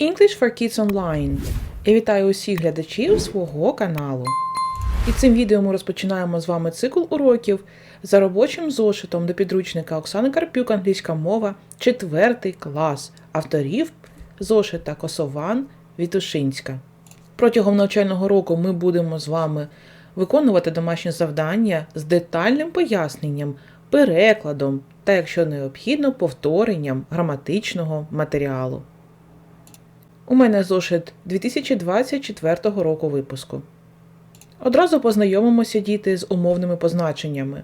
English for Kids Online. Я вітаю усіх глядачів свого каналу. І цим відео ми розпочинаємо з вами цикл уроків за робочим зошитом до підручника Оксани Карпюк, англійська мова, 4 клас, авторів зошита Косован Вітушинська. Протягом навчального року ми будемо з вами виконувати домашні завдання з детальним поясненням, перекладом та, якщо необхідно, повторенням граматичного матеріалу. У мене зошит 2024 року випуску. Одразу познайомимося діти з умовними позначеннями.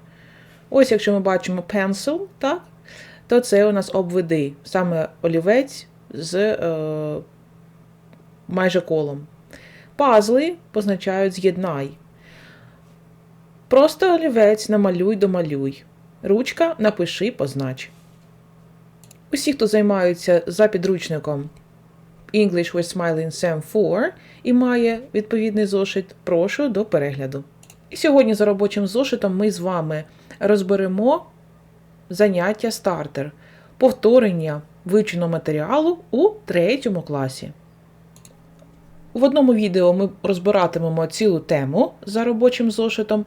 Ось, якщо ми бачимо pencil, так, то це у нас обведи, саме олівець з е, майже колом. Пазли позначають з'єднай. Просто олівець намалюй, домалюй. Ручка напиши, познач. Усі, хто займаються за підручником English with Smiling Sam 4 і має відповідний зошит, прошу до перегляду. І сьогодні за робочим зошитом ми з вами розберемо заняття стартер, повторення вивченого матеріалу у третьому класі. В одному відео ми розбиратимемо цілу тему за робочим зошитом,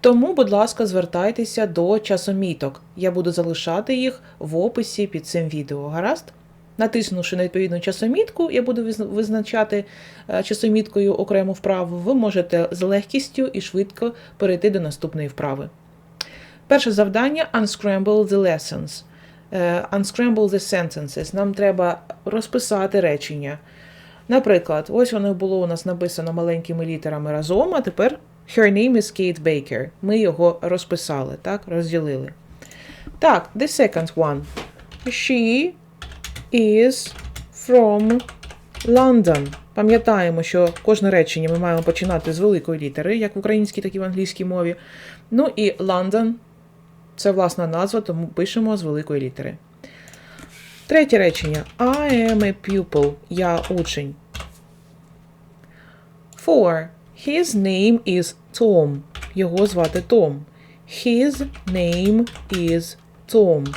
тому, будь ласка, звертайтеся до часоміток. Я буду залишати їх в описі під цим відео. Гаразд? Натиснувши на відповідну часомітку, я буду визначати е, часоміткою окрему вправу, ви можете з легкістю і швидко перейти до наступної вправи. Перше завдання unscramble the lessons. Е, Unscramble the sentences. Нам треба розписати речення. Наприклад, ось воно було у нас написано маленькими літерами разом, а тепер Her name is Kate Baker. Ми його розписали, так, розділили. Так, the second one. She is from London. Пам'ятаємо, що кожне речення ми маємо починати з великої літери, як в українській, так і в англійській мові. Ну і London це власна назва, тому пишемо з великої літери. Третє речення. I am a pupil. Я учень. Four. His name is Tom. Його звати Том. His name is Tom.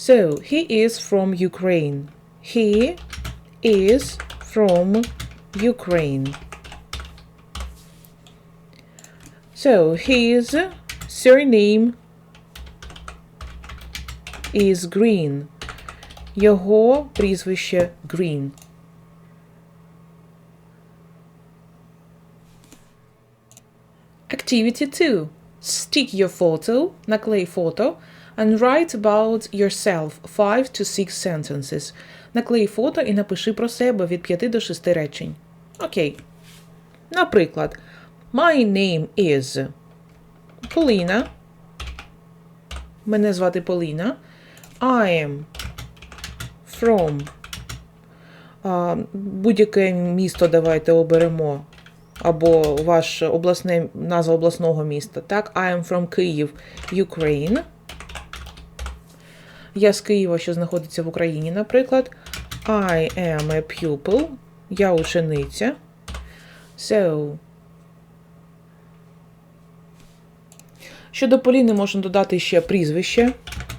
So, he is from Ukraine. He is from Ukraine. So, his surname is Green. Його прізвище Green. Activity 2. Stick your photo, наклей фото, and write about yourself 5 to 6 sentences. Наклей фото і напиши про себе від 5 до 6 речень. Окей. Наприклад, My name is Поліна. Мене звати Поліна. I am from. Будь-яке місто давайте оберемо. Або ваш обласне, назва обласного міста. Так, I am from Київ, Ukraine. Я з Києва, що знаходиться в Україні, наприклад. I am a pupil. Я учениця. So. Щодо Поліни можна додати ще прізвище.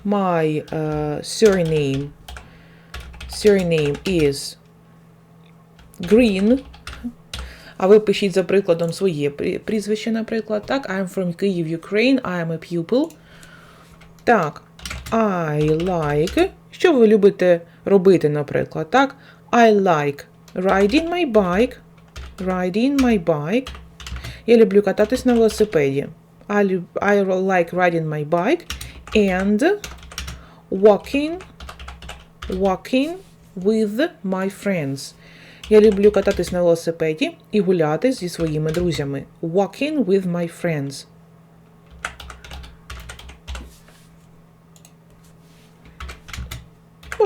My uh, surname. Surname is Green. А ви пишіть за прикладом своє прізвище, наприклад. Так, I'm from Kyiv, Ukraine, I am a pupil. Так, I like. Що ви любите робити, наприклад? Так, I like riding my bike. Riding my bike. Я люблю кататись на велосипеді. I, I like riding my bike and walking, walking with my friends. Я люблю кататись на велосипеді і гуляти зі своїми друзями. Walking with my friends.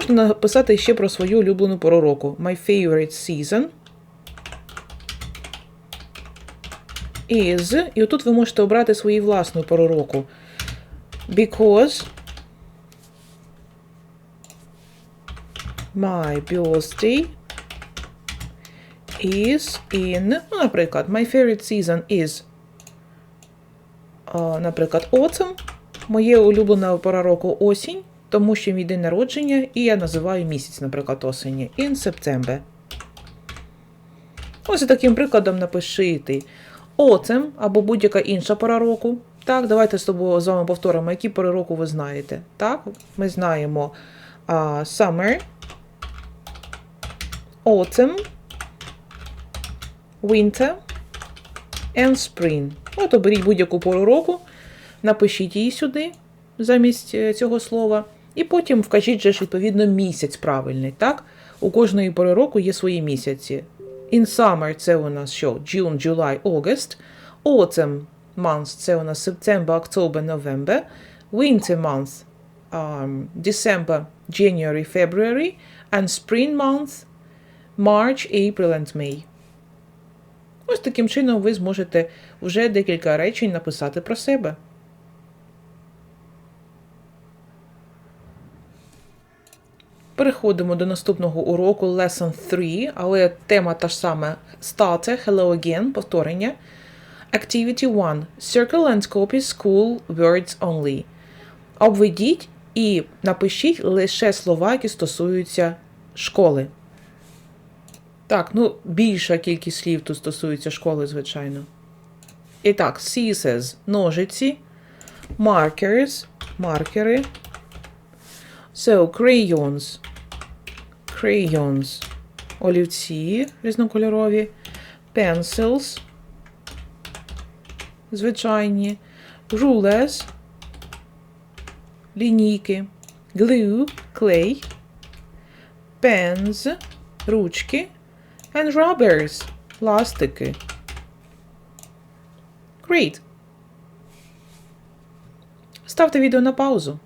Можна написати ще про свою улюблену пору року. My favorite season is. І отут ви можете обрати свою власну пору року. Because my birthday is in. Ну, наприклад, my favorite season is. наприклад, autumn. Моє улюблена пора року осінь. Тому що мій день народження, і я називаю місяць, наприклад, осені. In September. Ось таким прикладом напиши Autumn або будь-яка інша пора року. Так, давайте з тобою з вами повторимо, які пори року ви знаєте. Так, ми знаємо а, Summer, Autumn, Winter and Spring. От оберіть будь-яку пору року, напишіть її сюди замість е, цього слова, і потім вкажіть же ж відповідно місяць правильний. Так? У кожної пори року є свої місяці. In summer це у нас що? June, July, August. Autumn months це у нас September, October, November. Winter month um, December, January, February. And spring month March, April and May. Ось таким чином ви зможете вже декілька речень написати про себе. Переходимо до наступного уроку Lesson 3, але тема та ж сама Starter, Hello Again, повторення. Activity 1. Circle and copy school words only. Обведіть і напишіть лише слова, які стосуються школи. Так, ну, більша кількість слів тут стосується школи, звичайно. І так, scissors – ножиці, markers – маркери. So, crayons. Crayons. Олівці різнокольорові. Pencils. Звичайні. Rulers. Лінійки. Glue. Клей. Pens. Ручки. And rubbers. Пластики. Great. Ставте відео на паузу.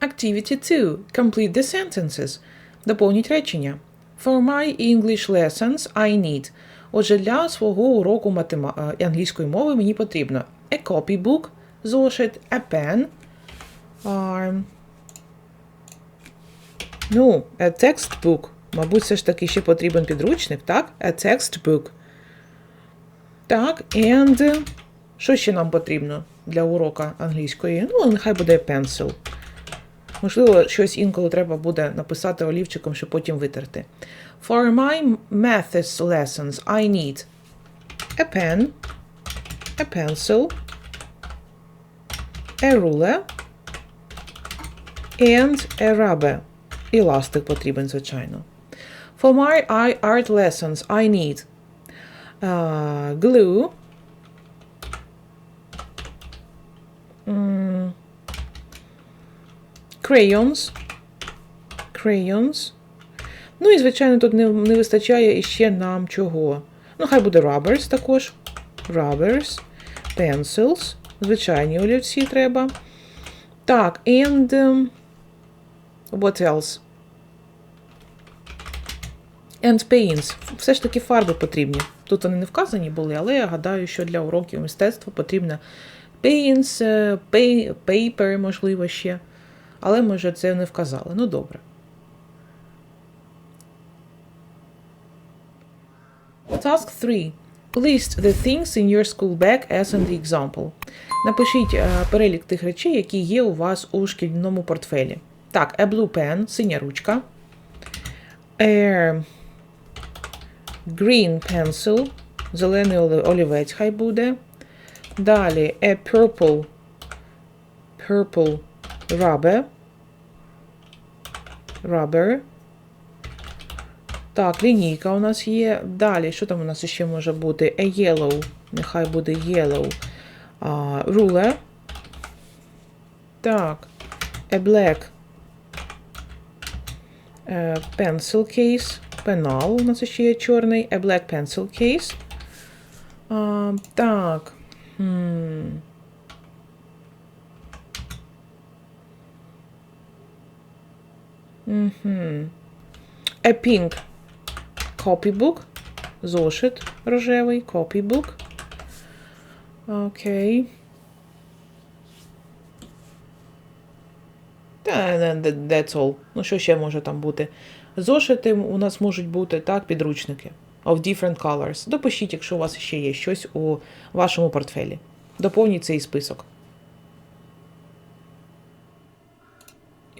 Activity 2. Complete the sentences. Доповніть речення. For my English lessons I need. Отже, для свого уроку матема... е, англійської мови мені потрібно a copybook, зошит, a pen, um, ну, a textbook. Мабуть, все ж таки ще потрібен підручник, так? A textbook. Так, and що ще нам потрібно для урока англійської? Ну, нехай буде pencil. Можливо, щось інколи треба буде написати олівчиком, щоб потім витерти. For my maths lessons I need a pen, a pencil, a ruler and a rubber. І ластик потрібен, звичайно. For my art lessons I need uh, glue, м, crayons, crayons. Ну і, звичайно, тут не, не вистачає іще нам чого. Ну, хай буде rubbers також. Rubbers, pencils. Звичайні олівці треба. Так, and um, what else? And paints. Все ж таки фарби потрібні. Тут вони не вказані були, але я гадаю, що для уроків мистецтва потрібно paints, е, paper, можливо, ще. Але, може, це не вказали. Ну, добре. Task 3. List the things in your school bag as in the example. Напишіть е, перелік тих речей, які є у вас у шкільному портфелі. Так, a blue pen, синя ручка. A green pencil, зелений олівець хай буде. Далі a purple, purple rubber. Rubber. Так, лінійка у нас є. Далі, що там у нас ще може бути? A yellow. Нехай буде yellow. А, ruler. Так. A black. Е, pencil case. Пенал. У нас ще є чорний. A black pencil case. А, так. Хм. Мгм. A pink copybook. Зошит рожевий. Copybook. Окей. That's all. Ну, що ще може там бути? Зошити у нас можуть бути так, підручники. Of different colors. Допишіть, якщо у вас ще є щось у вашому портфелі. Доповніть цей список.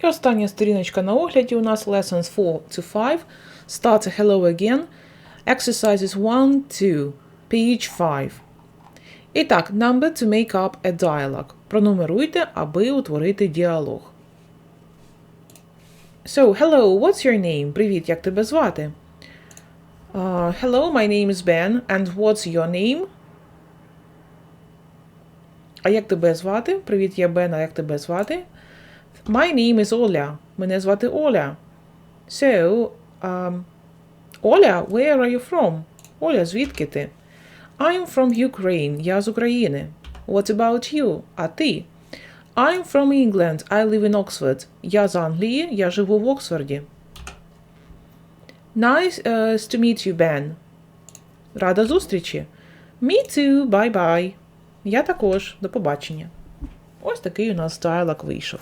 І остання сторіночка на огляді у нас lessons 4 to 5. Start a hello again. Exercises 1, 2, page 5. І так, number to make up a dialogue. Пронумеруйте, аби утворити діалог. So, hello, what's your name? Привіт, як тебе звати? Uh, hello, my name is Ben, and what's your name? А як тебе звати? Привіт, я Бен, а як тебе звати? My name is Оля. Мене звати Оля. So, um, Оля, where are you from? Оля, звідки ти? I'm from Ukraine. Я з України. What about you? А ти? I'm from England. I live in Oxford. Я з Англії. Я живу в Оксфорді. Nice uh, to meet you, Ben. Рада зустрічі. Me too. Bye-bye. Я також. До побачення. Ось такий у нас діалог вийшов.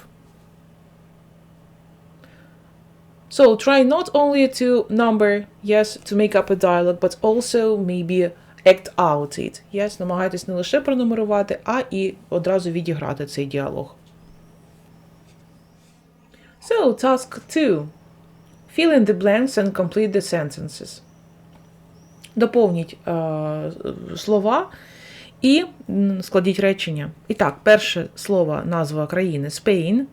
So try not only to number, yes, to make up a dialogue, but also maybe act out it. Yes, намагайтесь не лише пронумерувати, а і одразу відіграти цей діалог. So, task 2. Fill in the blanks and complete the sentences. Доповніть е, слова і складіть речення. І так, перше слово назва країни Spain.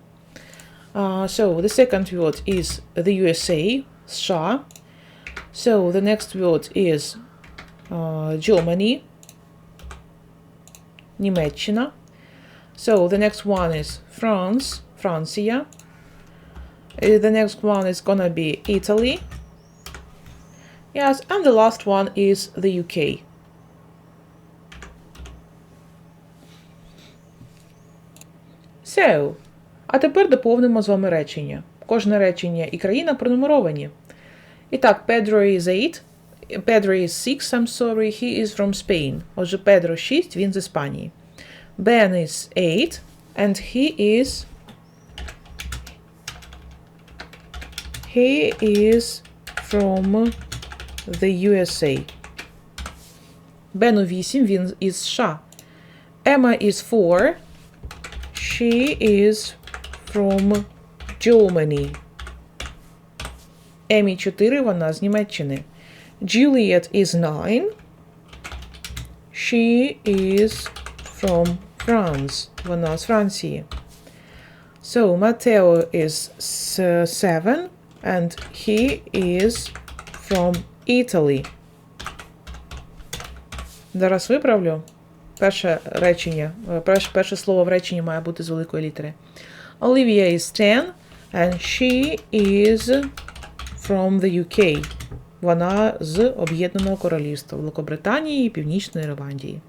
Uh, so the second word is the USA, США. So the next word is uh, Germany, Німеччина. So the next one is France, Франція. Uh, The next one is gonna be Italy. Yes, and the last one is the UK. So, а тепер доповнимо з вами речення. Кожне речення і країна пронумеровані. І так, Pedro is 8. Pedro is 6, I'm sorry, he is from Spain. Отже, Pedro 6, він з Іспанії. Ben is 8, and he is He is from the USA. Бену 8, він із США. Emma is 4. She is from Germany. Емі 4, вона з Німеччини. Juliet is 9. She is from France. Вона з Франції. So, Matteo is 7 and he is from Italy. Зараз виправлю. Перше речення, е, перше, перше слово в реченні має бути з великої літери. Olivia is 10 and she is from the UK. Вона з Об'єднаного Королівства Великобританії і Північної Ірландії.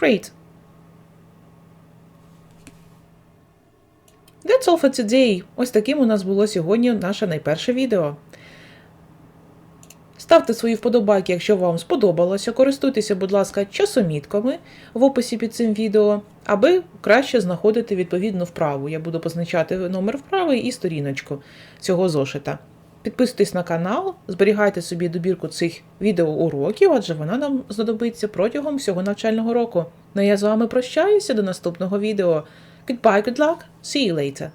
Great. That's all for today. Ось таким у нас було сьогодні наше найперше відео. Ставте свої вподобайки, якщо вам сподобалося. Користуйтеся, будь ласка, часомітками в описі під цим відео, аби краще знаходити відповідну вправу. Я буду позначати номер вправи і сторіночку цього зошита. Підписуйтесь на канал, зберігайте собі добірку цих відеоуроків, адже вона нам знадобиться протягом всього навчального року. Ну я з вами прощаюся до наступного відео. Goodbye, good luck, see you later.